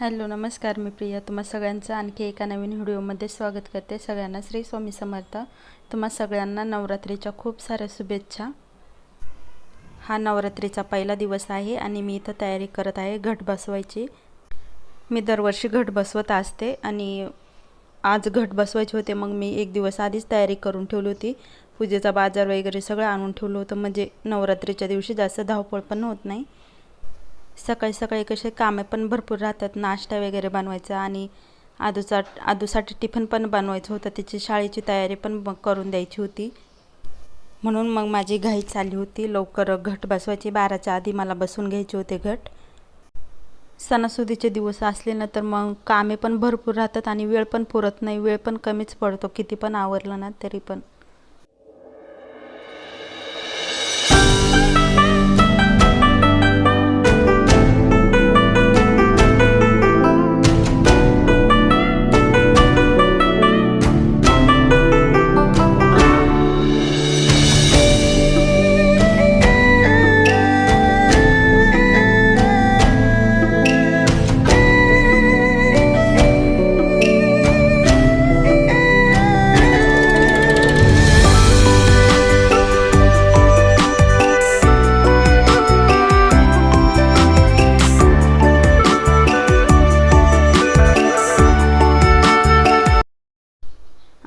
Hello नमस्कार मी प्रिया. तुम्हा सगळ्यांचं आणखी एका नवीन व्हिडिओमध्ये स्वागत करते. सगळ्यांना श्री स्वामी समर्थ. तुम्हा सगळ्यांना नवरात्रीच्या खूप साऱ्या शुभेच्छा. हा नवरात्रीचा पहिला दिवस आहे आणि मी इथं तयारी करत आहे घट बसवायची. मी दरवर्षी घट बसवत असते आणि आज घट बसवायचे होते मग मी एक दिवस आधीच तयारी करून ठेवली होती. पूजेचा बाजार वगैरे सगळं आणून ठेवलं होतं म्हणजे नवरात्रीच्या दिवशी जास्त धावपळ पण होत नाही. सकाळी सकाळी कसे कामे पण भरपूर राहतात. नाश्ता वगैरे बनवायचा आणि आदूचा आदूसाठी टिफिन पण बनवायचं होतं. तिची शाळेची तयारी पण करून द्यायची होती. म्हणून मग माझी घाई चालली होती. लवकर घट बसवायची. बाराच्या आधी मला बसून घ्यायचे होते घट. सणासुदीचे दिवस असले ना तर मग कामे पण भरपूर राहतात आणि वेळ पण पुरत नाही. वेळ पण कमीच पडतो. किती पण आवरलं ना तरी पण.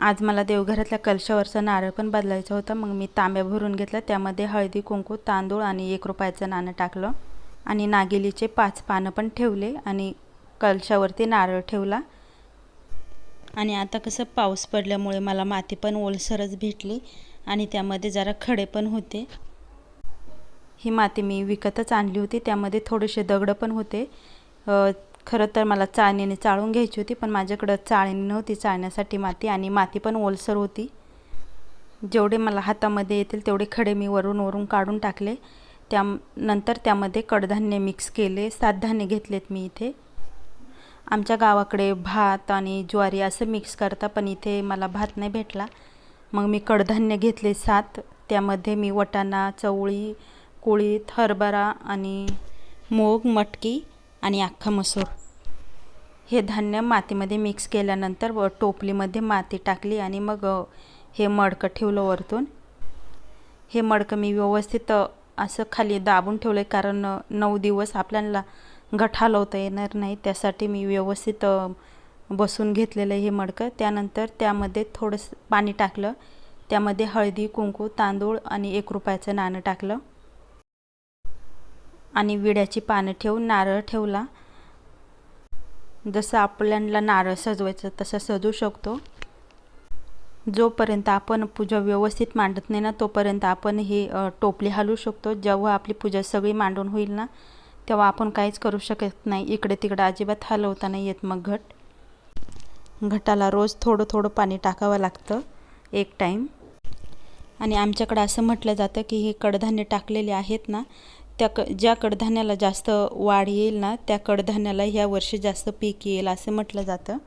आज मला देवघरातल्या कलशावरचा नारळ पण बदलायचा होता. मग मी तांब्या भरून घेतला. त्यामध्ये हळदी कुंकू तांदूळ आणि एक रुपयाचं नाणं टाकलं. आणि नागेलीचे पाच पानं पण ठेवले आणि कलशावरती नारळ ठेवला. आणि आता कसं पाऊस पडल्यामुळे मला माती पण ओलसरच भेटली आणि त्यामध्ये जरा खडे पण होते. ही माती मी विकतच आणली होती. त्यामध्ये थोडेसे दगडं पण होते. खरं तर मला चाळणीने चाळून घ्यायची होती पण माझ्याकडं चाळणी नव्हती चाळण्यासाठी माती आणि माती पण ओलसर होती. जेवढे मला हातामध्ये येतील तेवढे खडे मी वरून वरून काढून टाकले. त्या नंतर त्यामध्ये कडधान्य मिक्स केले सात धान्य घेतलेत मी इथे. आमच्या गावाकडे भात आणि ज्वारी असं मिक्स करता पण इथे मला भात नाही भेटला. मग मी कडधान्य घेतले सात. त्यामध्ये मी वटाणा चवळी कुळीत हरभरा आणि मूग मटकी आणि अख्खा मसूर. हे धान्य मातीमध्ये मिक्स केल्यानंतर व टोपलीमध्ये माती टाकली आणि मग हे मडकं ठेवलं वरतून. हे मडकं मी व्यवस्थित असं खाली दाबून ठेवलं आहे कारण नऊ दिवस आपल्याला घट हलवता येणार नाही. त्यासाठी मी व्यवस्थित बसून घेतलेलं हे मडकं. त्यानंतर त्यामध्ये थोडंसं पाणी टाकलं. त्यामध्ये हळदी कुंकू तांदूळ आणि एक रुपयाचं नाणं टाकलं. आणि विड्याची पानं ठेवून नारळ ठेवला. जसं आपल्याला नारळ सजवायचं तसं सजवू शकतो. जोपर्यंत आपण पूजा व्यवस्थित मांडत नाही ना तोपर्यंत आपण ही टोपली हलवू शकतो. जेव्हा आपली पूजा सगळी मांडून होईल ना तेव्हा आपण काहीच करू शकत नाही. इकडे तिकडे अजिबात हलवता नाही येत मग घट. घटाला रोज थोडं थोडं पाणी टाकावं लागतं एक टाईम आणि आमच्याकडं असं म्हटलं जातं की हे कडधान्य टाकलेले आहेत ना त्या क ज्या कडधान्याला जास्त वाढ येईल ना त्या कडधान्याला ह्या वर्षी जास्त पीक येईल असं म्हटलं जातं.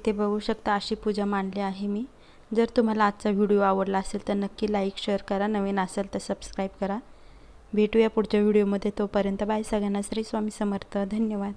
इथे बघू शकता अशी पूजा मांडली आहे मी. जर तुम्हाला आजचा व्हिडिओ आवडला असेल तर नक्की लाईक शेअर करा. नवीन असेल तर सबस्क्राईब करा. भेटूया पुढच्या व्हिडिओमध्ये. तोपर्यंत बाय सगळ्यांना श्री स्वामी समर्थ. धन्यवाद.